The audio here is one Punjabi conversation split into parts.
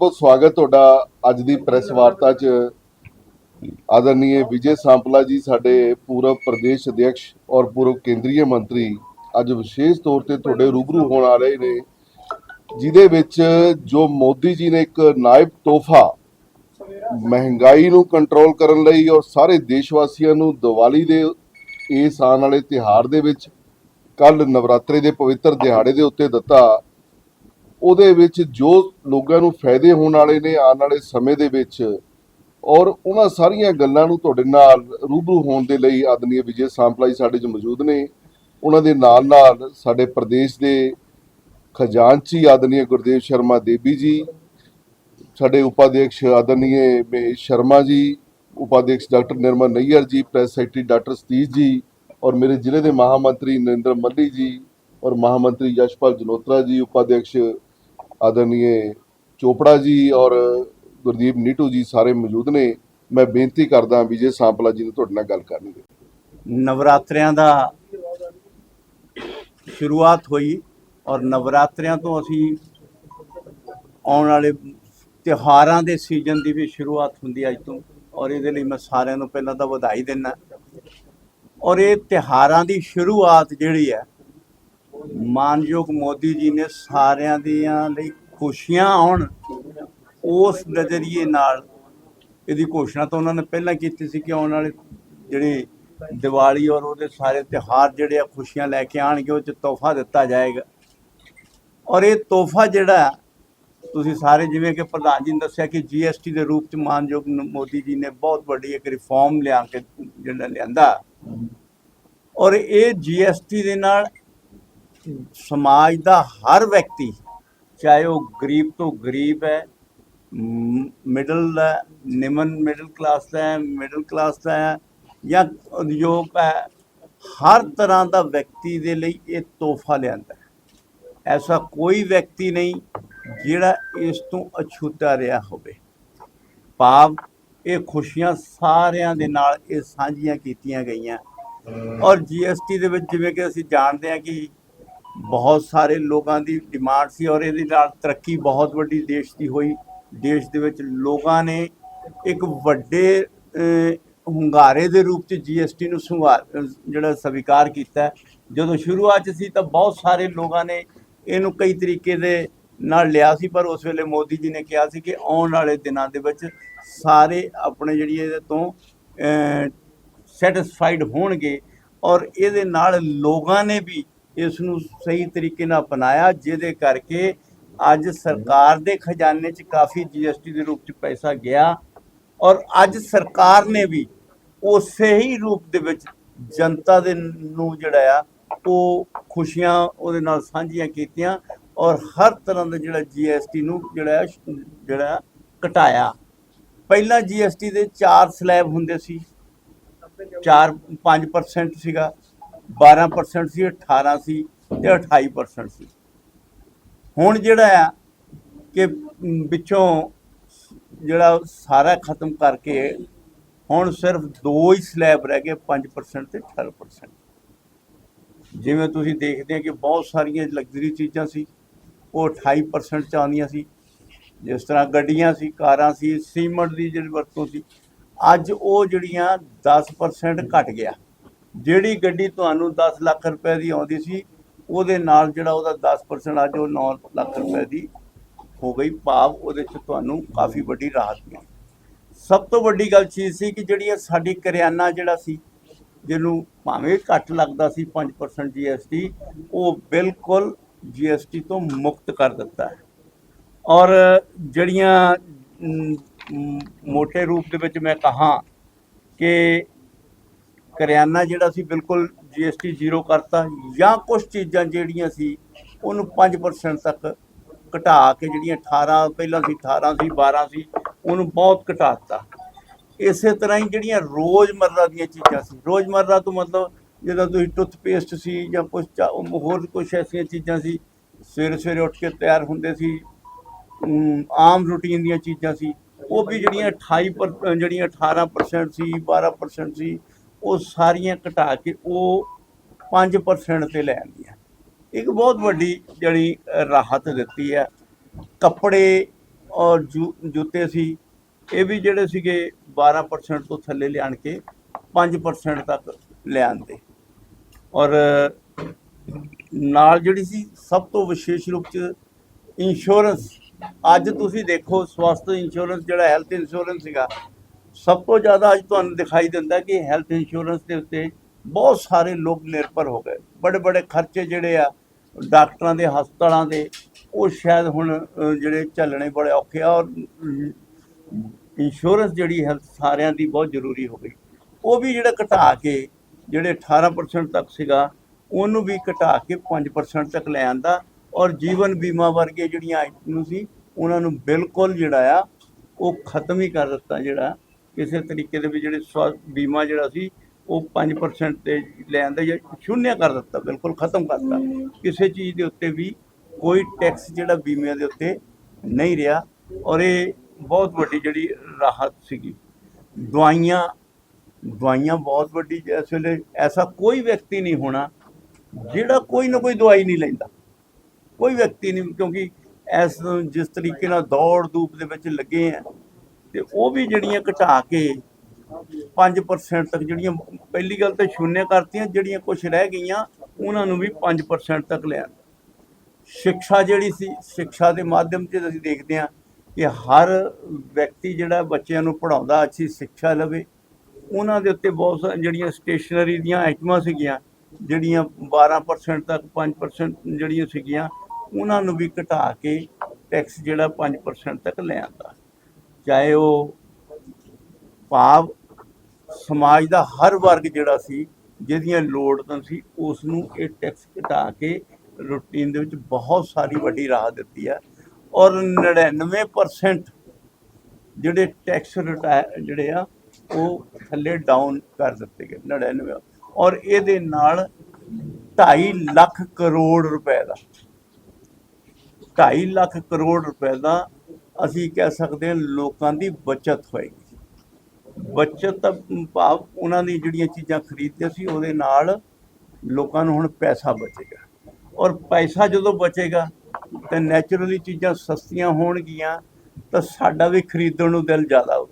ਬਹੁਤ ਸਵਾਗਤ ਤੁਹਾਡਾ ਅੱਜ ਦੀ ਪ੍ਰੈਸ ਵਾਰਤਾ 'ਚ। ਆਦਰਨੀय ਵਿਜੇ ਸਾਂਪਲਾ ਜੀ, ਸਾਡੇ ਪੂਰਵ ਪ੍ਰਦੇਸ਼ ਅਧਿਕਸ਼ ਔਰ ਪੂਰਵ ਕੇਂਦਰੀ ਮੰਤਰੀ ਅੱਜ ਵਿਸ਼ੇਸ਼ ਤੌਰ ਤੇ ਤੁਹਾਡੇ ਰੂਬਰੂ ਹੋਣ ਆ ਰਹੇ ਨੇ, ਜਿਹਦੇ ਵਿੱਚ ਜੋ ਮੋਦੀ ਜੀ ਨੇ ਇੱਕ ਨਾਇਬ ਤੋਹਫਾ ਮਹਿੰਗਾਈ ਨੂੰ ਕੰਟਰੋਲ ਕਰਨ ਲਈ ਔਰ ਸਾਰੇ ਦੇਸ਼ ਵਾਸੀਆਂ ਨੂੰ ਦੀਵਾਲੀ ਦੇ ਇਸ ਆਉਣ ਵਾਲੇ ਤਿਹਾਰ ਦੇ ਵਿੱਚ ਕੱਲ ਨਵਰਾਤਰੇ ਦੇ ਪਵਿੱਤਰ ਦਿਹਾੜੇ ਦੇ ਉੱਤੇ ਦਿੱਤਾ ਉਹਦੇ ਵਿੱਚ ਜੋ ਲੋਕਾਂ ਨੂੰ ਫਾਇਦੇ ਹੋਣ ਵਾਲੇ ਨੇ ਆਉਣ ਵਾਲੇ ਸਮੇਂ ਦੇ ਵਿੱਚ, ਔਰ ਉਹਨਾਂ ਸਾਰੀਆਂ ਗੱਲਾਂ ਨੂੰ ਤੁਹਾਡੇ ਨਾਲ ਰੂਬਰੂ ਹੋਣ ਦੇ ਲਈ ਆਦਮੀ ਵਿਜੇ ਸਾਂਪਲਾਈ ਸਾਡੇ 'ਚ ਮੌਜੂਦ ਨੇ। ਉਹਨਾਂ ਦੇ ਨਾਲ ਨਾਲ ਸਾਡੇ ਪ੍ਰਦੇਸ਼ ਦੇ ਖਜ਼ਾਨਚੀ ਆਦਮੀ ਗੁਰਦੇਵ ਸ਼ਰਮਾ ਦੇਵੀ ਜੀ, ਸਾਡੇ ਉਪਾਧਿਆਕਸ਼ ਆਦਨੀਏ ਮੇ ਸ਼ਰਮਾ ਜੀ ਉਪਾਧਿਆਕਸ਼ ਡਾਕਟਰ ਨਿਰਮਲ ਨਈਅਰ ਜੀ, ਪ੍ਰੈਸ ਸੈਕਟਰੀ ਡਾਕਟਰ ਸਤੀਸ਼ ਜੀ, ਔਰ ਮੇਰੇ ਜ਼ਿਲ੍ਹੇ ਦੇ ਮਹਾਮੰਤਰੀ ਨਰਿੰਦਰ ਮੱਲੀ ਜੀ, ਔਰ ਮਹਾਮੰਤਰੀ ਯਸ਼ਪਾਲ ਜਨੋਤਰਾ ਜੀ ਉਪਾਧਿਆਕਸ਼ ਆਦਰਨੀय ਚੋਪੜਾ ਜੀ ਔਰ ਗੁਰਦੀਪ ਨੀਟੂ ਜੀ ਸਾਰੇ ਮੌਜੂਦ ਨੇ। ਮੈਂ ਬੇਨਤੀ ਕਰਦਾ ਵਿਜੇ ਸਾਂਪਲਾ ਜੀ ਨੂੰ ਤੁਹਾਡੇ ਨਾਲ ਗੱਲ ਕਰਨੀ ਹੈ। ਨਵਰਾਤਰਿਆਂ ਦਾ ਸ਼ੁਰੂਆਤ ਹੋਈ ਔਰ ਨਵਰਾਤਰਿਆਂ ਤੋਂ ਅਸੀਂ ਆਉਣ ਵਾਲੇ ਤਿਉਹਾਰਾਂ ਦੇ ਸੀਜ਼ਨ ਦੀ ਵੀ ਸ਼ੁਰੂਆਤ ਹੁੰਦੀ ਹੈ ਅੱਜ ਤੋਂ ਔਰ ਇਹਦੇ ਲਈ ਮੈਂ ਸਾਰਿਆਂ ਨੂੰ ਪਹਿਲਾਂ ਤਾਂ ਵਧਾਈ ਦਿੰਦਾ। ਔਰ ਇਹ ਤਿਉਹਾਰਾਂ ਦੀ ਸ਼ੁਰੂਆਤ ਜਿਹੜੀ ਹੈ ਮਾਨਯੋਗ ਮੋਦੀ ਜੀ ਨੇ ਸਾਰਿਆਂ ਦੀਆਂ ਲਈ ਖੁਸ਼ੀਆਂ ਆਉਣ, ਉਸ ਨਜ਼ਰੀਏ ਨਾਲ ਇਹਦੀ ਘੋਸ਼ਣਾ ਤਾਂ ਉਹਨਾਂ ਨੇ ਪਹਿਲਾਂ ਕੀਤੀ ਸੀ ਕਿ ਆਉਣ ਵਾਲੇ ਜਿਹੜੇ ਦੀਵਾਲੀ ਔਰ ਉਹਦੇ ਸਾਰੇ ਤਿਉਹਾਰ ਜਿਹੜੇ ਆ, ਖੁਸ਼ੀਆਂ ਲੈ ਕੇ ਆਣਗੇ ਉਹ ਚ ਤੋਹਫਾ ਦਿੱਤਾ ਜਾਏਗਾ। ਔਰ ਇਹ ਤੋਹਫਾ ਜਿਹੜਾ ਤੁਸੀਂ ਸਾਰੇ ਜਿਵੇਂ ਕਿ ਪ੍ਰਧਾਨ ਜੀ ਨੇ ਦੱਸਿਆ ਕਿ ਜੀਐਸਟੀ ਦੇ ਰੂਪ ਚ ਮਾਨਯੋਗ ਮੋਦੀ ਜੀ ਨੇ ਬਹੁਤ ਵੱਡੀ ਇੱਕ ਰਿਫਾਰਮ ਲਿਆ ਕੇ ਜਿਹੜਾ ਲਿਆਂਦਾ। ਔਰ ਇਹ ਜੀਐਸਟੀ ਦੇ ਨਾਲ ਸਮਾਜ ਦਾ ਹਰ ਵਿਅਕਤੀ, ਚਾਹੇ ਉਹ ਗਰੀਬ ਤੋਂ ਗਰੀਬ ਹੈ ਮਿਡਲ ਦਾ, ਨਿਮਨ ਮਿਡਲ ਕਲਾਸ ਦਾ ਹੈ ਮਿਡਲ ਕਲਾਸ ਦਾ ਹੈ, ਜਾਂ ਉਦਯੋਗ ਹੈ, ਹਰ ਤਰ੍ਹਾਂ ਦਾ ਵਿਅਕਤੀ ਦੇ ਲਈ ਇਹ ਤੋਹਫਾ ਲਿਆਂਦਾ ਹੈ। ਐਸਾ ਕੋਈ ਵਿਅਕਤੀ ਨਹੀਂ ਜਿਹੜਾ ਇਸ ਤੋਂ ਅਛੂਤਾ ਰਿਹਾ ਹੋਵੇ। ਭਾਵ ਇਹ ਖੁਸ਼ੀਆਂ ਸਾਰਿਆਂ ਦੇ ਨਾਲ ਇਹ ਸਾਂਝੀਆਂ ਕੀਤੀਆਂ ਗਈਆਂ। ਔਰ ਜੀਐਸਟੀ ਦੇ ਵਿੱਚ ਜਿਵੇਂ ਕਿ ਅਸੀਂ ਜਾਣਦੇ ਹਾਂ ਕਿ ਬਹੁਤ ਸਾਰੇ ਲੋਕਾਂ ਦੀ ਡਿਮਾਂਡ ਸੀ ਔਰ ਇਹਦੇ ਨਾਲ ਤਰੱਕੀ ਬਹੁਤ ਵੱਡੀ ਦੇਸ਼ ਦੀ ਹੋਈ। ਦੇਸ਼ ਦੇ ਵਿੱਚ ਲੋਕਾਂ ਨੇ ਇੱਕ ਵੱਡੇ ਹੁੰਗਾਰੇ ਦੇ ਰੂਪ ਚ ਜੀਐਸਟੀ ਨੂੰ ਸੁੰਘਾਰ ਜਿਹੜਾ ਸਵੀਕਾਰ ਕੀਤਾ। ਜਦੋਂ ਸ਼ੁਰੂਆਤ 'ਚ ਸੀ ਤਾਂ ਬਹੁਤ ਸਾਰੇ ਲੋਕਾਂ ਨੇ ਇਹਨੂੰ ਕਈ ਤਰੀਕੇ ਦੇ ਨਾਲ ਲਿਆ ਸੀ, ਪਰ ਉਸ ਵੇਲੇ ਮੋਦੀ ਜੀ ਨੇ ਕਿਹਾ ਸੀ ਕਿ ਆਉਣ ਵਾਲੇ ਦਿਨਾਂ ਦੇ ਵਿੱਚ ਸਾਰੇ ਆਪਣੇ ਜਿਹੜੀ ਇਹਦੇ ਤੋਂ ਸੈਟੀਸਫਾਈਡ ਹੋਣਗੇ ਔਰ ਇਹਦੇ ਨਾਲ ਲੋਕਾਂ ਨੇ ਵੀ ਇਸ ਨੂੰ ਸਹੀ ਤਰੀਕੇ ਨਾਲ ਅਪਣਾਇਆ ਜਿਹਦੇ ਕਰਕੇ ਅੱਜ ਸਰਕਾਰ ਦੇ ਖਜ਼ਾਨੇ 'ਚ ਕਾਫੀ ਜੀਐਸਟੀ ਦੇ ਰੂਪ 'ਚ ਪੈਸਾ ਗਿਆ ਔਰ ਅੱਜ ਸਰਕਾਰ ਨੇ ਵੀ ਉਸੇ ਹੀ ਰੂਪ ਦੇ ਵਿੱਚ ਜਨਤਾ ਦੇ ਨੂੰ ਜਿਹੜਾ ਆ ਉਹ ਖੁਸ਼ੀਆਂ ਉਹਦੇ ਨਾਲ ਸਾਂਝੀਆਂ ਕੀਤੀਆਂ ਔਰ ਹਰ ਤਰ੍ਹਾਂ ਦਾ ਜਿਹੜਾ ਜੀਐਸਟੀ ਨੂੰ ਜਿਹੜਾ ਆ, ਜਿਹੜਾ ਘਟਾਇਆ। ਪਹਿਲਾਂ ਜੀਐਸਟੀ ਦੇ 4 ਸਲੈਬ ਹੁੰਦੇ ਸੀ 4 5% ਸੀਗਾ। 12% ਸੀ 18 ਸੀ ਤੇ 28% ਸੀ। ਹੁਣ ਜਿਹੜਾ ਆ ਕਿ ਵਿੱਚੋਂ ਜਿਹੜਾ ਸਾਰਾ ਖਤਮ ਕਰਕੇ ਹੁਣ ਸਿਰਫ ਦੋ ਹੀ ਸਲੈਬ ਰਹਿ ਗਏ 5% ਤੇ 18% ਜਿਵੇਂ ਤੁਸੀਂ ਦੇਖਦੇ ਆ ਕਿ ਬਹੁਤ ਸਾਰੀਆਂ ਲਗਜ਼ਰੀ ਚੀਜ਼ਾਂ ਸੀ, ਉਹ 28% ਚ ਆਉਂਦੀਆਂ ਸੀ। ਜਿਸ ਤਰ੍ਹਾਂ ਗੱਡੀਆਂ ਸੀ, ਕਾਰਾਂ ਸੀ, ਸੀਮੈਂਟ ਦੀ ਜਿਹੜੀ ਵਰਤੋਂ ਸੀ, ਅੱਜ ਉਹ ਜਿਹੜੀਆਂ 10% ਘਟ ਗਿਆ। ਜਿਹੜੀ ਗੱਡੀ ਤੁਹਾਨੂੰ 10 ਲੱਖ ਰੁਪਏ ਦੀ ਆਉਂਦੀ ਸੀ ਉਹਦੇ ਨਾਲ ਜਿਹੜਾ ਉਹਦਾ 10% ਅੱਜ ਉਹ 9 ਲੱਖ ਰੁਪਏ ਦੀ ਹੋ ਗਈ ਭਾਵ ਉਹਦੇ ਚ ਤੁਹਾਨੂੰ ਕਾਫੀ ਵੱਡੀ ਰਾਹਤ ਮਿਲੀ। ਸਭ ਤੋਂ ਵੱਡੀ ਗੱਲ ਚੀਜ਼ ਸੀ ਕਿ ਜਿਹੜੀ ਸਾਡੀ ਕਰਿਆਨਾ ਜਿਹੜਾ ਸੀ ਜਿਹਨੂੰ ਭਾਵੇਂ ਘੱਟ ਲੱਗਦਾ ਸੀ 5% GST ਉਹ ਬਿਲਕੁਲ GST ਤੋਂ ਮੁਕਤ ਕਰ ਦਿੱਤਾ ਹੈ। ਔਰ ਜਿਹੜੀਆਂ ਮ, ਮੋٹے ਰੂਪ ਦੇ ਵਿੱਚ ਮੈਂ ਕਹਾ ਕਿ ਕਰਿਆਨਾ ਜਿਹੜਾ ਸੀ ਬਿਲਕੁਲ GST ਜ਼ੀਰੋ ਕਰਤਾ ਜਾਂ ਕੁਝ ਚੀਜ਼ਾਂ ਜਿਹੜੀਆਂ ਸੀ ਉਹਨੂੰ 5% ਤੱਕ ਘਟਾ ਕੇ ਜਿਹੜੀਆਂ 18 ਪਹਿਲਾਂ ਸੀ 18 ਸੀ 12 ਸੀ, ਉਹਨੂੰ ਬਹੁਤ ਘਟਾਤਾ ਇਸੇ ਤਰ੍ਹਾਂ ਹੀ ਜਿਹੜੀਆਂ ਰੋਜ਼ਮਰਰਾ ਦੀਆਂ ਚੀਜ਼ਾਂ ਸੀ। ਰੋਜ਼ਮਰਰਾ ਤੋਂ ਮਤਲਬ ਜਦੋਂ ਤੁਸੀਂ ਟੁੱਥਪੇਸਟ ਸੀ ਜਾਂ ਕੁਝ ਹੋਰ ਕੁਝ ਐਸੀਆਂ ਚੀਜ਼ਾਂ ਸੀ, ਸਵੇਰੇ ਸਵੇਰੇ ਉੱਠ ਕੇ ਤਿਆਰ ਹੁੰਦੇ ਸੀ ਆਮ ਰੂਟੀਨ ਦੀਆਂ ਚੀਜ਼ਾਂ ਸੀ, ਉਹ ਵੀ ਜਿਹੜੀਆਂ 28 ਪਰ, ਜਿਹੜੀਆਂ 18% ਸੀ 12% ਸੀ ਉਹ ਸਾਰੀਆਂ ਘਟਾ ਕੇ ਉਹ 5% ਤੇ ਲੈ ਆਂਦੀਆਂ ਇੱਕ ਬਹੁਤ ਵੱਡੀ ਜਿਹੜੀ ਰਾਹਤ ਦਿੱਤੀ ਹੈ। ਕੱਪੜੇ ਔਰ ਜੂ- ਜੁੱਤੇ ਸੀ, ਇਹ ਵੀ ਜਿਹੜੇ ਸੀਗੇ 12% ਤੋਂ ਥੱਲੇ ਲਿਆਣ ਕੇ 5% ਤੱਕ ਲਿਆਂਦੇ। ਔਰ ਨਾਲ ਜਿਹੜੀ ਸੀ, ਸਭ ਤੋਂ ਵਿਸ਼ੇਸ਼ ਰੂਪ ਚ ਇੰਸ਼ੋਰੈਂਸ ਅੱਜ ਤੁਸੀਂ ਦੇਖੋ, ਸਵਾਸਥ ਇੰਸ਼ੋਰੈਂਸ ਜਿਹੜਾ ਹੈਲਥ ਇੰਸ਼ੋਰੈਂਸ ਸੀਗਾ ਸਭ ਤੋਂ ਜ਼ਿਆਦਾ ਅੱਜ ਤੁਹਾਨੂੰ ਦਿਖਾਈ ਦਿੰਦਾ ਕਿ ਹੈਲਥ ਇੰਸ਼ੋਰੈਂਸ ਦੇ ਉੱਤੇ ਬਹੁਤ ਸਾਰੇ ਲੋਕ ਨਿਰਭਰ ਹੋ ਗਏ। ਬੜੇ ਬੜੇ ਖਰਚੇ ਜਿਹੜੇ ਆ, ਡਾਕਟਰਾਂ ਦੇ, ਹਸਪਤਾਲਾਂ ਦੇ, ਉਹ ਸ਼ਾਇਦ ਹੁਣ ਜਿਹੜੇ ਝੱਲਣੇ ਬੜੇ ਔਖੇ ਆ ਔਰ ਇੰਸ਼ੋਰੈਂਸ ਜਿਹੜੀ ਹੈ ਸਾਰਿਆਂ ਦੀ ਬਹੁਤ ਜ਼ਰੂਰੀ ਹੋ ਗਈ। ਉਹ ਵੀ ਜਿਹੜਾ ਘਟਾ ਕੇ, ਜਿਹੜੇ 18% ਤੱਕ ਸੀਗਾ, ਉਹਨੂੰ ਵੀ ਘਟਾ ਕੇ 5% ਤੱਕ ਲੈ ਆਂਦਾ ਔਰ ਜੀਵਨ ਬੀਮਾ ਵਰਗੇ ਜਿਹੜੀਆਂ ਆਈਟਮ ਸੀ, ਉਹਨਾਂ ਨੂੰ ਬਿਲਕੁਲ ਜਿਹੜਾ ਆ, ਉਹ ਖਤਮ ਹੀ ਕਰ ਦਿੱਤਾ ਜਿਹੜਾ ਕਿਸੇ ਤਰੀਕੇ ਦੇ ਵੀ ਜਿਹੜੇ ਸਵਾ- ਬੀਮਾ ਜਿਹੜਾ ਸੀ, ਉਹ 5% ਤੇ ਲੈ ਆਂਦਾ ਜਾਂ ਸ਼ੂਨਿਆ ਕਰ ਦਿੱਤਾ, ਬਿਲਕੁਲ ਖਤਮ ਕਰਤਾ ਕਿਸੇ ਚੀਜ਼ ਦੇ ਉੱਤੇ ਵੀ ਕੋਈ ਟੈਕਸ ਜਿਹੜਾ ਬੀਮਿਆਂ ਦੇ ਉੱਤੇ ਨਹੀਂ ਰਿਹਾ ਔਰ ਇਹ ਬਹੁਤ ਵੱਡੀ ਜਿਹੜੀ ਰਾਹਤ ਸੀਗੀ। ਦਵਾਈਆਂ ਦਵਾਈਆਂ ਬਹੁਤ ਵੱਡੀ ਇਸ ਵੇਲੇ ਐਸਾ ਕੋਈ ਵਿਅਕਤੀ ਨਹੀਂ ਹੋਣਾ ਜਿਹੜਾ ਕੋਈ ਨਾ ਕੋਈ ਦਵਾਈ ਨਹੀਂ ਲੈਂਦਾ। ਕੋਈ ਵਿਅਕਤੀ ਨਹੀਂ ਕਿਉਂਕਿ ਇਸ ਜਿਸ ਤਰੀਕੇ ਨਾਲ ਦੌੜ ਧੂਪ ਦੇ ਵਿੱਚ ਲੱਗੇ ਆ ਤੇ ਉਹ ਵੀ ਜਿਹੜੀਆਂ ਘਟਾ ਕੇ 5% ਤੱਕ ਜਿਹੜੀਆਂ ਪਹਿਲੀ ਗੱਲ ਤਾਂ ਸ਼ੂਨਿਆ ਕਰਤੀਆਂ, ਜਿਹੜੀਆਂ ਕੁਝ ਰਹਿ ਗਈਆਂ, ਉਹਨਾਂ ਨੂੰ ਵੀ 5% ਤੱਕ ਲਿਆ। ਸਿੱਖਿਆ ਜਿਹੜੀ ਸੀ, ਸਿੱਖਿਆ ਦੇ ਮਾਧਿਅਮ ਤੇ ਅਸੀਂ ਦੇਖਦੇ ਹਾਂ ਕਿ ਹਰ ਵਿਅਕਤੀ ਜਿਹੜਾ ਬੱਚਿਆਂ ਨੂੰ ਪੜਾਉਂਦਾ ਅੱਛੀ ਸਿੱਖਿਆ ਲਵੇ, ਉਹਨਾਂ ਦੇ ਉੱਤੇ ਬਹੁਤ ਸਾਰੀਆਂ ਜਿਹੜੀਆਂ ਸਟੇਸ਼ਨਰੀ ਦੀਆਂ ਆਈਟਮਾਂ ਸੀਗੀਆਂ, ਜਿਹੜੀਆਂ 12% ਤੱਕ 5% ਜਿਹੜੀਆਂ ਸੀਗੀਆਂ, ਉਹਨਾਂ ਨੂੰ ਵੀ ਘਟਾ ਕੇ ਟੈਕਸ ਜਿਹੜਾ 5% ਤੱਕ ਲੈ ਆਂਦਾ। ਚਾਹੇ ਉਹ ਭਾਵ ਸਮਾਜ ਦਾ ਹਰ ਵਰਗ ਜਿਹੜਾ ਸੀ, ਜਿਹਦੀਆਂ ਲੋੜਾਂ ਸੀ ਉਸ ਨੂੰ ਇਹ ਟੈਕਸ ਘਟਾ ਕੇ ਰੂਟੀਨ ਦੇ ਵਿੱਚ ਬਹੁਤ ਸਾਰੀ ਵੱਡੀ ਰਾਹਤ ਦਿੱਤੀ ਹੈ ਔਰ 99% ਜਿਹੜੇ ਟੈਕਸ ਜਿਹੜੇ ਆ, ਉਹ ਥੱਲੇ ਡਾਊਨ ਕਰ ਦਿੱਤੇ ਗਏ 99 ਔਰ ਇਹਦੇ ਨਾਲ 2.5 ਲੱਖ ਕਰੋੜ ਰੁਪਏ ਦਾ 2.5 ਲੱਖ ਕਰੋੜ ਰੁਪਏ ਦਾ ਅਸੀਂ ਕਹਿ ਸਕਦੇ ਹਾਂ ਲੋਕਾਂ ਦੀ ਬਚਤ ਹੋਏਗੀ। ਬਚਤ ਭਾਵ ਉਹਨਾਂ ਦੀ ਜਿਹੜੀਆਂ ਚੀਜ਼ਾਂ ਖਰੀਦਦੇ ਸੀ ਉਹਦੇ ਨਾਲ ਲੋਕਾਂ ਨੂੰ ਹੁਣ ਪੈਸਾ ਬਚੇਗਾ। ਔਰ ਪੈਸਾ ਜਦੋਂ ਬਚੇਗਾ ਤਾਂ ਨੈਚੁਰਲੀ ਚੀਜ਼ਾਂ ਸਸਤੀਆਂ ਹੋਣਗੀਆਂ ਤਾਂ ਸਾਡਾ ਵੀ ਖਰੀਦਣ ਨੂੰ ਦਿਲ ਜ਼ਿਆਦਾ ਹੋ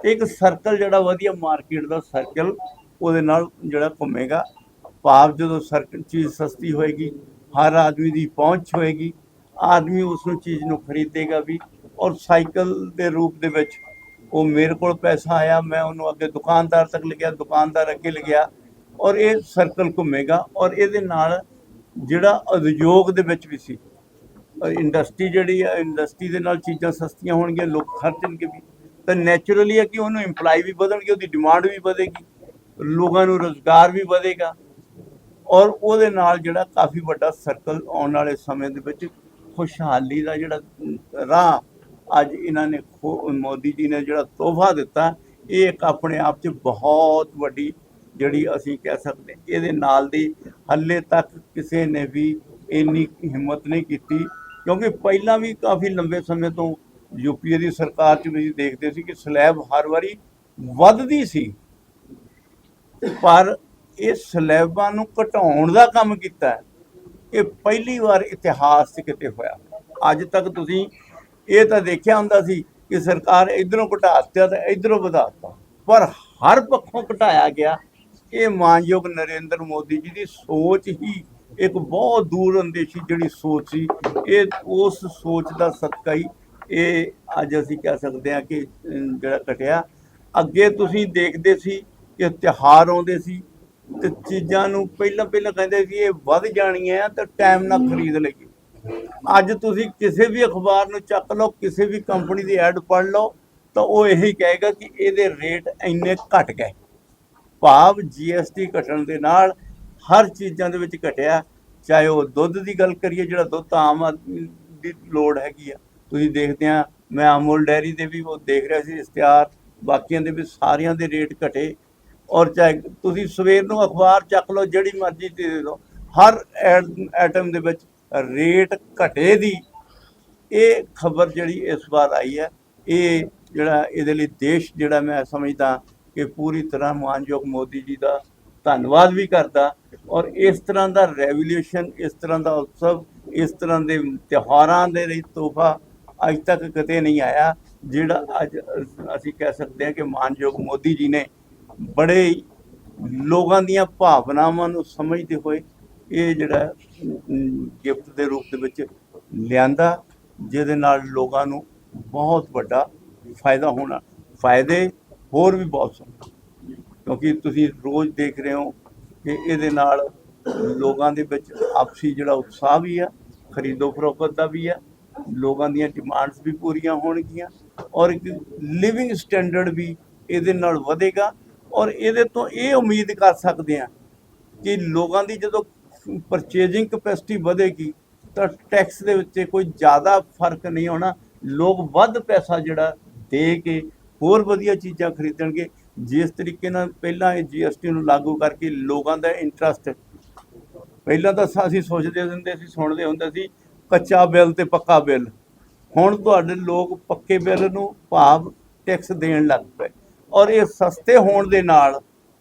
ਇੱਕ ਸਰਕਲ ਜਿਹੜਾ ਵਧੀਆ ਮਾਰਕੀਟ ਦਾ ਸਰਕਲ ਉਹਦੇ ਨਾਲ ਜਿਹੜਾ ਘੁੰਮੇਗਾ। ਭਾਵ ਜਦੋਂ ਸਰਕਲ ਚੀਜ਼ ਸਸਤੀ ਹੋਏਗੀ, ਹਰ ਆਦਮੀ ਦੀ ਪਹੁੰਚ ਹੋਏਗੀ, ਆਦਮੀ ਉਸ ਨੂੰ ਚੀਜ਼ ਨੂੰ ਖਰੀਦੇਗਾ ਵੀ। ਔਰ ਸਾਈਕਲ ਦੇ ਰੂਪ ਦੇ ਵਿੱਚ ਉਹ ਮੇਰੇ ਕੋਲ ਪੈਸਾ ਆਇਆ, ਮੈਂ ਉਹਨੂੰ ਅੱਗੇ ਦੁਕਾਨਦਾਰ ਤੱਕ ਲਿਆ ਦੁਕਾਨਦਾਰ ਅੱਗੇ ਲਿਆ ਔਰ ਇਹ ਸਰਕਲ ਘੁੰਮੇਗਾ ਔਰ ਇਹਦੇ ਨਾਲ ਜਿਹੜਾ ਉਦਯੋਗ ਦੇ ਵਿੱਚ ਵੀ ਸੀ ਇੰਡਸਟਰੀ ਜਿਹੜੀ ਹੈ ਇੰਡਸਟਰੀ ਦੇ ਨਾਲ ਚੀਜ਼ਾਂ ਸਸਤੀਆਂ ਹੋਣਗੀਆਂ, ਲੋਕ ਖਰਚਣਗੇ ਵੀ, ਤਾਂ ਨੈਚੁਰਲੀ ਹੈ ਕਿ ਉਹਨੂੰ EMPLOYE ਵੀ ਵਧਣਗੇ, ਉਹਦੀ ਡਿਮਾਂਡ ਵੀ ਵਧੇਗੀ, ਲੋਕਾਂ ਨੂੰ ਰੋਜ਼ਗਾਰ ਵੀ ਵਧੇਗਾ ਔਰ ਉਹਦੇ ਨਾਲ ਜਿਹੜਾ ਕਾਫੀ ਵੱਡਾ ਸਰਕਲ ਆਉਣ ਵਾਲੇ ਸਮੇਂ ਦੇ ਵਿੱਚ ਖੁਸ਼ਹਾਲੀ ਦਾ ਜਿਹੜਾ ਰਾਹ ਅੱਜ ਇਹਨਾਂ ਨੇ ਖੋ- ਮੋਦੀ ਜੀ ਨੇ ਜਿਹੜਾ ਤੋਹਫਾ ਦਿੱਤਾ, ਇਹ ਇੱਕ ਆਪਣੇ ਆਪ 'ਚ ਬਹੁਤ ਵੱਡੀ ਜਿਹੜੀ ਅਸੀਂ ਕਹਿ ਸਕਦੇ ਇਹਦੇ ਨਾਲ ਦੀ ਹੱਲੇ ਤੱਕ ਕਿਸੇ ਨੇ ਵੀ ਇੰਨੀ ਹਿੰਮਤ ਨਹੀਂ ਕੀਤੀ, ਕਿਉਂਕਿ ਪਹਿਲਾਂ ਵੀ ਕਾਫੀ ਲੰਬੇ ਸਮੇਂ ਤੋਂ ਯੂਪੀਏ ਦੀ ਸਰਕਾਰ 'ਚ ਵੀ ਦੇਖਦੇ ਸੀ ਕਿ ਸਲੈਬ ਹਰ ਵਾਰੀ ਵੱਧਦੀ ਸੀ। ਪਰ ਇਹ ਸਲੈਬਾਂ ਨੂੰ ਘਟਾਉਣ ਦਾ ਕੰਮ ਕੀਤਾ। ਇਹ ਪਹਿਲੀ ਵਾਰ ਇਤਿਹਾਸ 'ਚ ਕਿਤੇ ਹੋਇਆ। ਅੱਜ ਤੱਕ ਤੁਸੀਂ ਇਹ ਤਾਂ ਦੇਖਿਆ ਹੁੰਦਾ ਸੀ ਕਿ ਸਰਕਾਰ ਇਧਰੋਂ ਘਟਾ ਦਿੱਤਾ ਤੇ ਇਧਰੋਂ ਵਧਾ ਦਿੱਤਾ ਪਰ ਹਰ ਪੱਖੋਂ ਘਟਾਇਆ ਗਿਆ। ਇਹ ਮਾਨਯੋਗ ਨਰਿੰਦਰ ਮੋਦੀ ਜੀ ਦੀ ਸੋਚ ਹੀ ਇੱਕ ਬਹੁਤ ਦੂਰ ਅੰਦੇਸ਼ੀ ਜਿਹੜੀ ਸੋਚ ਸੀ, ਇਹ ਉਸ ਸੋਚ ਦਾ ਸਦਕਾ ਹੀ ਇਹ ਅੱਜ ਅਸੀਂ ਕਹਿ ਸਕਦੇ ਹਾਂ ਕਿ ਜਿਹੜਾ ਘਟਿਆ। ਅੱਗੇ ਤੁਸੀਂ ਦੇਖਦੇ ਸੀ ਕਿ ਤਿਉਹਾਰ ਆਉਂਦੇ ਸੀ ਤੇ ਚੀਜ਼ਾਂ ਨੂੰ ਪਹਿਲਾਂ ਪਹਿਲਾਂ ਕਹਿੰਦੇ ਸੀ ਇਹ ਵੱਧ ਜਾਣੀਆਂ ਆ ਤਾਂ ਟਾਈਮ ਨਾਲ ਖਰੀਦ ਲਈਏ। ਅੱਜ ਤੁਸੀਂ ਕਿਸੇ ਵੀ ਅਖਬਾਰ ਨੂੰ ਚੱਕ ਲਓ, ਕਿਸੇ ਵੀ ਕੰਪਨੀ ਦੀ ਐਡ ਪੜ੍ਹ ਲਓ, ਤਾਂ ਉਹ ਇਹੀ ਕਹੇਗਾ ਕਿ ਇਹਦੇ ਰੇਟ ਇੰਨੇ ਘਟ ਗਏ। ਭਾਵ ਜੀਐਸਟੀ ਘਟਣ ਦੇ ਨਾਲ ਹਰ ਚੀਜ਼ਾਂ ਦੇ ਵਿੱਚ ਘਟਿਆ। ਚਾਹੇ ਉਹ ਦੁੱਧ ਦੀ ਗੱਲ ਕਰੀਏ, ਜਿਹੜਾ ਦੁੱਧ ਆਮ ਦੀ ਲੋੜ ਹੈਗੀ ਆ। ਤੁਸੀਂ ਦੇਖਦੇ ਆ, ਮੈਂ ਅਮੁਲ ਡੈਰੀ ਦੇ ਵੀ ਉਹ ਦੇਖ ਰਿਹਾ ਸੀ, ਇਸ਼ਤਿਹਾਰ, ਬਾਕੀਆਂ ਦੇ ਵੀ ਸਾਰਿਆਂ ਦੇ ਰੇਟ ਘਟੇ। ਔਰ ਚਾਹੇ ਤੁਸੀਂ ਸਵੇਰ ਨੂੰ ਅਖਬਾਰ ਚੱਕ ਲਓ, ਜਿਹੜੀ ਮਰਜ਼ੀ ਦੇ ਦਿਓ, ਹਰ ਐਟਮ ਦੇ ਵਿੱਚ ਰੇਟ ਘਟੇ ਦੀ, ਇਹ ਖਬਰ ਜਿਹੜੀ ਇਸ ਵਾਰ ਆਈ ਹੈ, ਇਹ ਜਿਹੜਾ ਇਹਦੇ ਲਈ ਦੇਸ਼ ਜਿਹੜਾ ਮੈਂ ਸਮਝਦਾ ਕਿ ਪੂਰੀ ਤਰ੍ਹਾਂ ਮਾਨਯੋਗ ਮੋਦੀ ਜੀ ਦਾ ਧੰਨਵਾਦ ਵੀ ਕਰਦਾ ਔਰ ਇਸ ਤਰ੍ਹਾਂ ਦਾ ਰੈਵੋਲੂਸ਼ਨ, ਇਸ ਤਰ੍ਹਾਂ ਦਾ ਉਤਸਵ, ਇਸ ਤਰ੍ਹਾਂ ਦੇ ਤਿਉਹਾਰਾਂ ਦੇ ਲਈ ਤੋਹਫਾ ਅੱਜ ਤੱਕ ਕਿਤੇ ਨਹੀਂ ਆਇਆ, ਜਿਹੜਾ ਅੱਜ ਅਸੀਂ ਕਹਿ ਸਕਦੇ ਹਾਂ ਕਿ ਮਾਨਯੋਗ ਮੋਦੀ ਜੀ ਨੇ ਬੜੇ ਲੋਕਾਂ ਦੀਆਂ ਭਾਵਨਾਵਾਂ ਨੂੰ ਸਮਝਦੇ ਹੋਏ ਇਹ ਜਿਹੜਾ ਗਿਫਟ ਦੇ ਰੂਪ ਦੇ ਵਿੱਚ ਲਿਆਂਦਾ, ਜਿਹਦੇ ਨਾਲ ਲੋਕਾਂ ਨੂੰ ਬਹੁਤ ਵੱਡਾ ਫਾਇਦਾ ਹੋਣਾ। ਫਾਇਦੇ ਹੋਰ ਵੀ ਬਹੁਤ ਸਨ। ਕਿਉਂਕਿ ਤੁਸੀਂ ਰੋਜ਼ ਦੇਖ ਰਹੇ ਹੋ ਕਿ ਇਹਦੇ ਨਾਲ ਲੋਕਾਂ ਦੇ ਵਿੱਚ ਆਪਸੀ ਜਿਹੜਾ ਉਤਸ਼ਾਹ ਵੀ ਆ, ਖਰੀਦੋ ਫਰੋਖਤ ਦਾ ਵੀ ਆ, ਲੋਕਾਂ ਦੀਆਂ ਡਿਮਾਂਡਸ ਵੀ ਪੂਰੀਆਂ ਹੋਣਗੀਆਂ ਔਰ ਇੱਕ ਲਿਵਿੰਗ ਸਟੈਂਡਰਡ ਵੀ ਇਹਦੇ ਨਾਲ ਵਧੇਗਾ ਔਰ ਇਹਦੇ ਤੋਂ ਇਹ ਉਮੀਦ ਕਰ ਸਕਦੇ ਆ ਕਿ ਲੋਕਾਂ ਦੀ ਜਦੋਂ ਪਰਚੇਜ਼ਿੰਗ ਕਪੈਸਿਟੀ ਵਧੇਗੀ, ਤਾਂ ਟੈਕਸ ਦੇ ਵਿੱਚ ਕੋਈ ਜ਼ਿਆਦਾ ਫ਼ਰਕ ਨਹੀਂ ਆਉਣਾ। ਲੋਕ ਵੱਧ ਪੈਸਾ ਜਿਹੜਾ ਦੇ ਕੇ ਹੋਰ ਵਧੀਆ ਚੀਜ਼ਾਂ ਖਰੀਦਣਗੇ। ਜਿਸ ਤਰੀਕੇ ਨਾਲ ਪਹਿਲਾਂ ਇਹ ਜੀਐਸਟੀ ਨੂੰ ਲਾਗੂ ਕਰਕੇ ਲੋਕਾਂ ਦਾ ਇੰਟਰਸਟ ਪਹਿਲਾਂ ਤਾਂ ਅਸੀਂ ਸੋਚਦੇ ਹੁੰਦੇ ਸੀ, ਸੁਣਦੇ ਹੁੰਦੇ ਸੀ, ਕੱਚਾ ਬਿੱਲ ਤੇ ਪੱਕਾ ਬਿੱਲ। ਹੁਣ ਤੁਹਾਡੇ ਲੋਕ ਪੱਕੇ ਬਿੱਲ ਨੂੰ ਭਾਵ ਟੈਕਸ ਦੇਣ ਲੱਗ ਪਏ। ਔਰ ਇਹ ਸਸਤੇ ਹੋਣ ਦੇ ਨਾਲ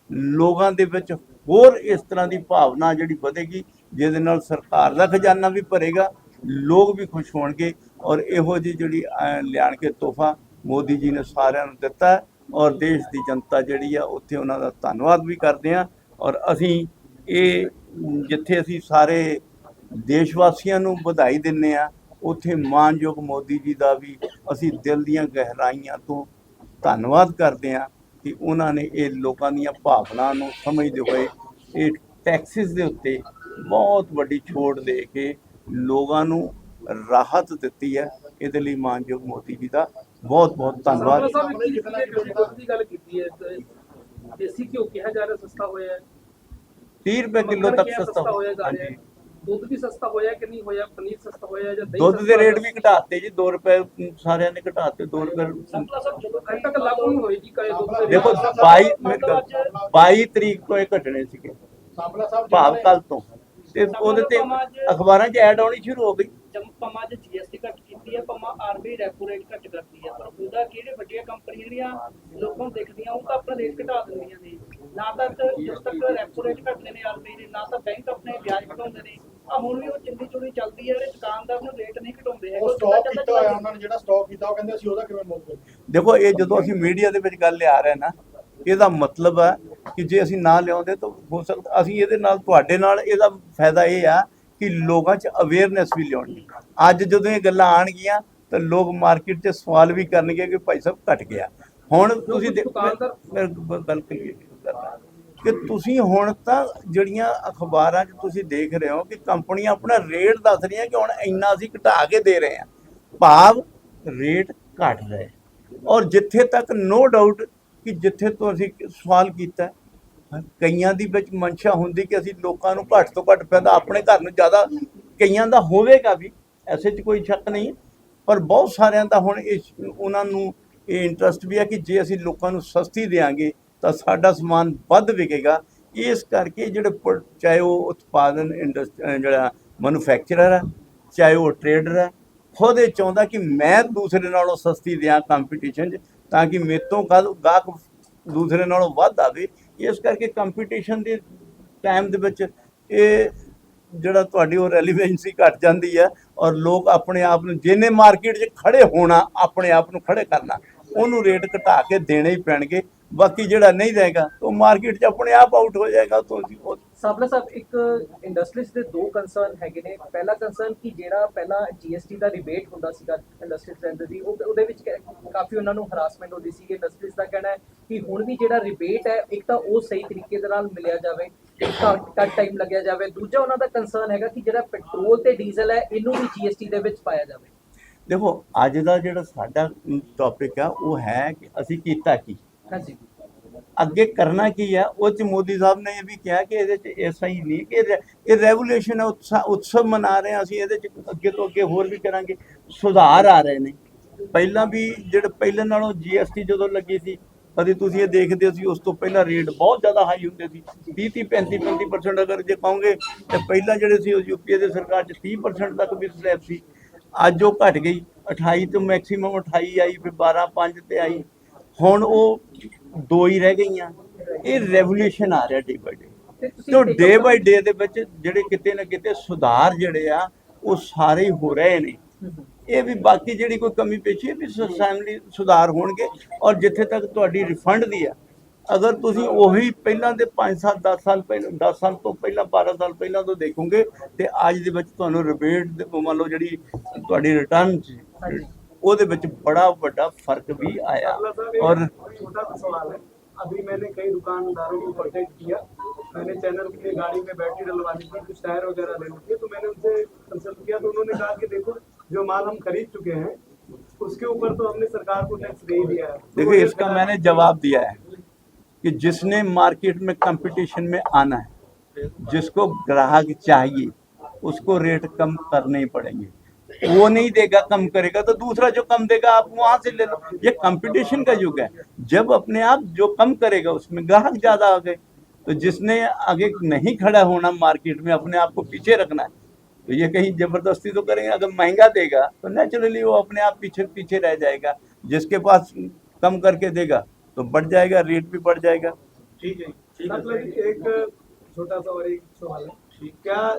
ਲੋਕਾਂ ਦੇ ਵਿੱਚ ਹੋਰ ਇਸ ਤਰ੍ਹਾਂ ਦੀ ਭਾਵਨਾ ਜਿਹੜੀ ਵਧੇਗੀ, ਜਿਹਦੇ ਨਾਲ ਸਰਕਾਰ ਦਾ ਖਜ਼ਾਨਾ ਵੀ ਭਰੇਗਾ, ਲੋਕ ਵੀ ਖੁਸ਼ ਹੋਣਗੇ ਔਰ ਇਹੋ ਜਿਹੀ ਜਿਹੜੀ ਲਿਆਣ ਕੇ ਤੋਹਫਾ ਮੋਦੀ ਜੀ ਨੇ ਸਾਰਿਆਂ ਨੂੰ ਦਿੱਤਾ ਔਰ ਦੇਸ਼ ਦੀ ਜਨਤਾ ਜਿਹੜੀ ਆ, ਉੱਥੇ ਉਹਨਾਂ ਦਾ ਧੰਨਵਾਦ ਵੀ ਕਰਦੇ ਆ ਔਰ ਅਸੀਂ ਇਹ, ਜਿੱਥੇ ਅਸੀਂ ਸਾਰੇ ਦੇਸ਼ ਵਾਸੀਆਂ ਨੂੰ ਵਧਾਈ ਦਿੰਨੇ ਆ ਉੱਥੇ ਮਾਨਯੋਗ ਮੋਦੀ ਜੀ ਦਾ ਵੀ ਅਸੀਂ ਦਿਲ ਦੀਆਂ ਗਹਿਰਾਈਆਂ ਤੋਂ ਧੰਨਵਾਦ ਕਰਦੇ ਆ ਕਿ ਉਹਨਾਂ ਨੇ ਇਹ ਲੋਕਾਂ ਦੀਆਂ ਭਾਵਨਾ ਨੂੰ ਸਮਝਦੇ ਹੋਏ ਇਹ ਟੈਕਸਿਸ ਦੇ ਉੱਤੇ ਬਹੁਤ ਵੱਡੀ ਛੋਟ ਦੇ ਕੇ ਲੋਕਾਂ ਨੂੰ ਰਾਹਤ ਦਿੱਤੀ ਹੈ। ਇਹਦੇ ਲਈ ਮਾਨਯੋਗ ਮੋਦੀ ਜੀ ਦਾ ਬਹੁਤ ਬਹੁਤ ਧੰਨਵਾਦ। ਦੀ ਗੱਲ ਕੀਤੀ ਹੈ ਤੇ ਦੇਸੀ ਘਿਓ ਕਿਹਾ ਜਾ ਰਿਹਾ ਸਸਤਾ ਹੋਇਆ ਹੈ। 30 ਰੁਪਏ ਕਿਲੋ ਤੱਕ ਸਸਤਾ ਹੋਇਆ ਜਾ ਰਿਹਾ ਦੁੱਧ ਵੀ ਸਸਤਾ ਹੋਇਆ ਕਿ ਨਹੀਂ ਹੋਇਆ? ਪਨੀਰ ਸਸਤਾ ਹੋਇਆ ਜਾਂ ਦਹੀਂ ਦੁੱਧ ਦੇ ਰੇਟ? ਵੀ ਘਟਾਤੇ ਜੀ 2 ਰੁਪਏ ਸਾਰਿਆਂ ਨੇ ਘਟਾਤੇ 2 ਰੁਪਏ ਸੰਤਰਾ ਸਾਹਿਬ ਜਦੋਂ ਤੱਕ ਲਾਗੂ ਨਹੀਂ ਹੋਈ ਜੀ ਕਹੇ ਦੁੱਧ ਦੇ ਦੇਖੋ ਰੇਟ। 22 ਮੇਰੀ ਗੱਲ 22 ਤਰੀਕ ਤੋਂ ਇਹ ਘਟਣੇ ਸੀਗੇ। ਸਾਂਪਲਾ ਸਾਹਿਬ ਭਾਵ ਕੱਲ ਤੋਂ। ਤੇ ਉਹਦੇ ਤੇ ਅਖਬਾਰਾਂ 'ਚ ਐਡ ਆਉਣੀ ਸ਼ੁਰੂ ਹੋ ਗਈ। ਪਮਾ ਜੇ ਜੀਐਸਟੀ ਘੱਟ ਕੀਤੀ ਹੈ ਪਮਾ ਆਰਬੀ ਰੈਪੋ ਰੇਟ ਘੱਟ ਕਰਦੀ ਹੈ। ਪਰ ਉਹਦਾ ਕਿਹੜੇ ਵੱਡੀਆਂ ਕੰਪਨੀਆਂ ਜਿਹੜੀਆਂ ਲੋਕਾਂ ਨੂੰ ਦੇਖਦੀਆਂ ਉਹ ਤਾਂ ਆਪਣਾ ਰੇਟ ਘਟਾ ਦਿੰਦੀਆਂ ਨੇ। ਨਾ ਤਾਂ ਜਿਸ ਤੱਕ ਰੈਪੋ ਰੇਟ ਘਟਦੇ ਨੇ ਆਰਬੀ ਦੇ ਨਾ ਤਾਂ ਬੈਂਕ ਆਪਣੇ ਵਿਆਜ ਘਟਾਉਂਦੇ ਨੇ। ਆ ਹੁਣ ਵੀ ਉਹ ਚਿੰਦੀ ਚੁੜੀ ਚੱਲਦੀ ਹੈ ਜਿਹੜੇ ਦੁਕਾਨਦਾਰ ਨੂੰ ਰੇਟ ਨਹੀਂ ਘਟਾਉਂਦੇ ਹੈਗੇ। ਉਹ ਸਟਾਕ ਕੀਤਾ ਹੋਇਆ ਉਹਨਾਂ ਨੇ ਜਿਹੜਾ ਸਟਾਕ ਕੀਤਾ ਉਹ ਕਹਿੰਦੇ ਅਸੀਂ ਉਹਦਾ ਕਿਵੇਂ ਮੁੱਲ ਕਰੀਏ ਦੇਖੋ ਇਹ ਜਦੋਂ ਅਸੀਂ ਮੀਡੀਆ ਦੇ ਵਿੱਚ ਗੱਲ ਲਿਆ ਰਹੇ ਨਾ ਇਹਦਾ ਮਤਲਬ ਹੈ ਕਿ ਜੇ ਅਸੀਂ ਨਾ ਲਿਆਉਂਦੇ ਤਾਂ ਹੋ ਸਕਦਾ ਅਸੀਂ ਇਹਦੇ ਨਾਲ ਤੁਹਾਡੇ ਨਾਲ ਇਹਦਾ ਫਾਇਦਾ ਇਹ ਆ ਕਿ ਲੋਕਾਂ 'ਚ ਅਵੇਅਰਨੈਸ ਵੀ ਲਿਆਉਣੀ ਅੱਜ ਜਦੋਂ ਇਹ ਗੱਲਾਂ ਆਣਗੀਆਂ ਤਾਂ ਲੋਕ ਮਾਰਕੀਟ 'ਚ ਸਵਾਲ ਵੀ ਕਰਨਗੇ ਕਿ ਭਾਈ ਸਾਹਿਬ ਘਟ ਗਿਆ। ਹੁਣ ਤੁਸੀਂ ਦੇਖ- ਦੁਕਾਨਦਾਰ- ਮੈਂ ਬ- ਗੱਲ ਕਰੀਏ। ਕਿ ਤੁਸੀਂ ਹੁਣ ਤਾਂ ਜਿਹੜੀਆਂ ਅਖਬਾਰਾਂ 'ਚ ਤੁਸੀਂ ਦੇਖ ਰਹੇ ਹੋ ਕਿ ਕੰਪਨੀਆਂ ਆਪਣਾ ਰੇਟ ਦੱਸ ਰਹੀਆਂ ਕਿ ਹੁਣ ਇੰਨਾ ਅਸੀਂ ਘਟਾ ਕੇ ਦੇ ਰਹੇ ਹਾਂ। ਭਾਵ ਰੇਟ ਘਟ ਰਹੇ। ਔਰ ਜਿੱਥੇ ਤੱਕ ਨੋ ਡਾਊਟ ਕਿ ਜਿੱਥੇ ਤੋਂ ਅਸੀਂ ਸਵਾਲ ਕੀਤਾ ਕਈਆਂ ਦੀ ਵਿੱਚ ਮਨਸ਼ਾ ਹੁੰਦੀ ਕਿ ਅਸੀਂ ਲੋਕਾਂ ਨੂੰ ਘੱਟ ਤੋਂ ਘੱਟ ਪੈਦਾ ਆਪਣੇ ਘਰ ਨੂੰ ਜ਼ਿਆਦਾ ਕਈਆਂ ਦਾ ਹੋਵੇਗਾ ਵੀ, ਐਸੇ 'ਚ ਕੋਈ ਸ਼ੱਕ ਨਹੀਂ। ਪਰ ਬਹੁਤ ਸਾਰਿਆਂ ਦਾ ਹੁਣ ਇਹ ਉਹਨਾਂ ਨੂੰ ਇਹ ਇੰਟਰਸਟ ਵੀ ਹੈ ਕਿ ਜੇ ਅਸੀਂ ਲੋਕਾਂ ਨੂੰ ਸਸਤੀ ਦੇਾਂਗੇ ਤਾਂ ਸਾਡਾ ਸਮਾਨ ਵੱਧ ਵਿਕੇਗਾ। ਇਸ ਕਰਕੇ ਜਿਹੜੇ ਪ- ਚਾਹੇ ਉਹ ਉਤਪਾਦਨ ਇੰਡਸਟਰੀ ਜਿਹੜਾ ਮੈਨੂਫੈਕਚਰਰ ਹੈ, ਚਾਹੇ ਉਹ ਟਰੇਡਰ ਹੈ, ਖੁਦ ਇਹ ਚਾਹੁੰਦਾ ਕਿ ਮੈਂ ਦੂਸਰੇ ਨਾਲੋਂ ਸਸਤੀ ਦਿਆਂ ਕੰਪੀਟੀਸ਼ਨ 'ਚ, ਤਾਂ ਕਿ ਮੇਰੇ ਤੋਂ ਕੱਲ ਗਾਹਕ ਦੂਸਰੇ ਨਾਲੋਂ ਵੱਧ ਆਵੇ। ਇਸ ਕਰਕੇ ਕੰਪੀਟੀਸ਼ਨ ਦੇ ਟਾਈਮ ਦੇ ਵਿੱਚ ਇਹ ਜਿਹੜਾ ਤੁਹਾਡੀ ਉਹ ਰੈਲੀਵੈਂਸੀ ਘਟ ਜਾਂਦੀ ਹੈ ਔਰ ਲੋਕ ਆਪਣੇ ਆਪ ਨੂੰ, ਜਿਹਨੇ ਮਾਰਕੀਟ 'ਚ ਖੜੇ ਹੋਣਾ, ਆਪਣੇ ਆਪ ਨੂੰ ਖੜੇ ਕਰਨਾ, ਉਹਨੂੰ ਰੇਟ ਘਟਾ ਕੇ ਦੇਣੇ ਹੀ ਪੈਣਗੇ। ਬਾਕੀ ਜਿਹੜਾ ਨਹੀਂ ਰਹੇਗਾ ਉਹ ਮਾਰਕੀਟ 'ਚ ਆਪਣੇ ਆਪ ਆਊਟ ਹੋ ਜਾਏਗਾ ਤੋਂ ਉਹ ਸਾਬਲਾ ਸਾਹਿਬ ਇੱਕ ਇੰਡਸਟਰੀਜ਼ ਦੇ ਦੋ ਕੰਸਰਨ ਹੈਗੇ ਨੇ। ਪਹਿਲਾ ਕੰਸਰਨ ਕਿ ਜਿਹੜਾ ਪਹਿਲਾਂ ਜੀਐਸਟੀ ਦਾ ਰਿਬੇਟ ਹੁੰਦਾ ਸੀਗਾ ਇੰਡਸਟਰੀਜ਼ ਦੇ ਅੰਦਰ ਦੀ ਉਹ ਉਹਦੇ ਵਿੱਚ ਕਾਫੀ ਉਹਨਾਂ ਨੂੰ ਹਰਾਸਮੈਂਟ ਹੁੰਦੀ ਸੀ ਇੰਡਸਟਰੀਜ਼ ਦਾ ਕਹਿਣਾ ਹੈ ਕਿ ਹੁਣ ਵੀ ਜਿਹੜਾ ਰਿਬੇਟ ਹੈ ਇੱਕ ਤਾਂ ਉਹ ਸਹੀ ਤਰੀਕੇ ਦੇ ਨਾਲ ਮਿਲਿਆ ਜਾਵੇ ਘੱਟ ਟਾਈਮ ਲੱਗਿਆ ਜਾਵੇ। ਦੂਜਾ ਉਹਨਾਂ ਦਾ ਕੰਸਰਨ ਹੈਗਾ ਕਿ ਜਿਹੜਾ ਪੈਟਰੋਲ ਤੇ ਡੀਜ਼ਲ ਹੈ ਇਹਨੂੰ ਵੀ ਜੀਐਸਟੀ ਦੇ ਵਿੱਚ ਪਾਇਆ ਜਾਵੇ। ਦੇਖੋ ਅੱਜ ਦਾ ਜਿਹੜਾ ਸਾਡਾ ਟੌਪਿਕ ਆ ਉਹ ਹੈ ਕਿ ਅਸੀਂ ਕੀਤਾ ਕੀ? ਅੱਗੇ ਕਰਨਾ ਕੀ ਹੈ ਉਹ ਚ ਮੋਦੀ ਸਾਹਿਬ ਨੇ ਇਹ ਵੀ ਕਿਹਾ ਕਿ ਇਹਦੇ ਚ ਐਸਾ ਹੀ ਨਹੀਂ, ਕਿ ਇਹ- ਇਹ ਰੈਵੋਲੂਸ਼ਨ ਹੈ ਉਤਸਵ ਮਨਾ ਰਹੇ ਹਾਂ ਅਸੀਂ, ਇਹਦੇ ਚ ਅੱਗੇ ਤੋਂ ਅੱਗੇ ਹੋਰ ਵੀ ਕਰਾਂਗੇ। ਸੁਧਾਰ ਆ ਰਹੇ ਨੇ। ਪਹਿਲਾਂ ਵੀ ਜਿਹੜੇ, ਪਹਿਲਾਂ ਨਾਲੋਂ ਜੀਐਸਟੀ ਜਦੋਂ ਲੱਗੀ ਸੀ, ਕਦੇ ਤੁਸੀਂ ਇਹ ਦੇਖਦੇ ਸੀ, ਉਸ ਤੋਂ ਪਹਿਲਾਂ ਰੇਟ ਬਹੁਤ ਜ਼ਿਆਦਾ ਹਾਈ ਹੁੰਦੇ ਸੀ। 30 30 35 35% ਅਗਰ ਜੇ ਕਹੋਗੇ, ਤੇ ਪਹਿਲਾਂ ਜਿਹੜੇ ਸੀ, ਉਹ ਯੂਪੀਏ ਦੇ ਸਰਕਾਰ ਚ 30% ਤੱਕ ਵੀ ਸਲੈਬ ਸੀ। ਅੱਜ ਉਹ ਘਟ ਗਈ। 28 ਤੋਂ ਮੈਕਸਿਮਮ 28 ਆਈ, ਫਿਰ 12 5 ਤੇ ਆਈ। ਹੁਣ ਉਹ ਦੋ ਹੀ ਰਹਿ ਗਈਆਂ। ਇਹ ਰੈਵੋਲੂਸ਼ਨ ਆ ਰਿਹਾ ਡੇ ਬਾਈ ਡੇ ਤੇ ਡੇ ਬਾਈ ਡੇ ਦੇ ਵਿੱਚ ਜਿਹੜੇ ਕਿਤੇ ਨਾ ਕਿਤੇ ਸੁਧਾਰ ਜਿਹੜੇ ਆ ਉਹ ਸਾਰੇ ਹੀ ਰਹੇ ਨੇ। ਇਹ ਵੀ ਬਾਕੀ ਜਿਹੜੀ ਕੋਈ ਕਮੀ ਪੇਸ਼ੀ ਹੈ ਵੀ ਫੈਮਿਲੀ ਸੁਧਾਰ ਹੋਣਗੇ ਔਰ ਜਿੱਥੇ ਤੱਕ ਤੁਹਾਡੀ ਰਿਫੰਡ ਦੀ ਆ ਅਗਰ ਤੁਸੀਂ ਉਹੀ ਪਹਿਲਾਂ ਦੇ 5 ਸਾਲ 10 ਸਾਲ ਪਹਿਲਾਂ 10 ਸਾਲ ਤੋਂ ਪਹਿਲਾਂ 12 ਸਾਲ ਪਹਿਲਾਂ ਤੋਂ ਦੇਖੋਗੇ ਤੇ ਅੱਜ ਦੇ ਵਿੱਚ ਤੁਹਾਨੂੰ ਰਿਬੇਟ ਮੰਨ ਲਓ ਜਿਹੜੀ ਤੁਹਾਡੀ ਰਿਟਰਨ ਉਹਦੇ ਵਿੱਚ ਬੜਾ ਵੱਡਾ ਫਰਕ ਵੀ ਆਇਆ ਔਰ छोटा सा सवाल है अभी मैंने कई दुकानदारों को कॉन्टेक्ट किया मैंने चैनल के लिए गाड़ी में बैटरी डलवानी थी कुछ टायर वगैरह लेने थे तो मैंने उनसे कंसल्ट किया तो उन्होंने कहा कि देखो जो माल हम खरीद चुके हैं उसके ऊपर तो हमने सरकार को टैक्स दे ही दिया है तो देखिए ये इसका सरकार- मैंने जवाब दिया है कि जिसने मार्केट में कंपटीशन में आना है जिसको ग्राहक चाहिए उसको रेट कम करने ही पड़ेंगे वो नहीं देगा कम करेगा तो दूसरा जो कम देगा आप वहाँ से ले लो। ये कंपटीशन का युग है। जब अपने आप जो कम करेगा उसमें ग्राहक ज़्यादा आ गए तो जिसने आगे नहीं खड़ा होना मार्केट में अपने आप को पीछे रखना है तो ये कहीं ज़बरदस्ती तो करेंगे अगर महँगा देगा तो नेचुरली वो अपने आप पीछे पीछे रह जाएगा। जिसके पास कम करके देगा तो बढ़ जाएगा रेट भी बढ़ जाएगा। ठीक है मतलब एक छोटा सा और एक सवाल है। क्या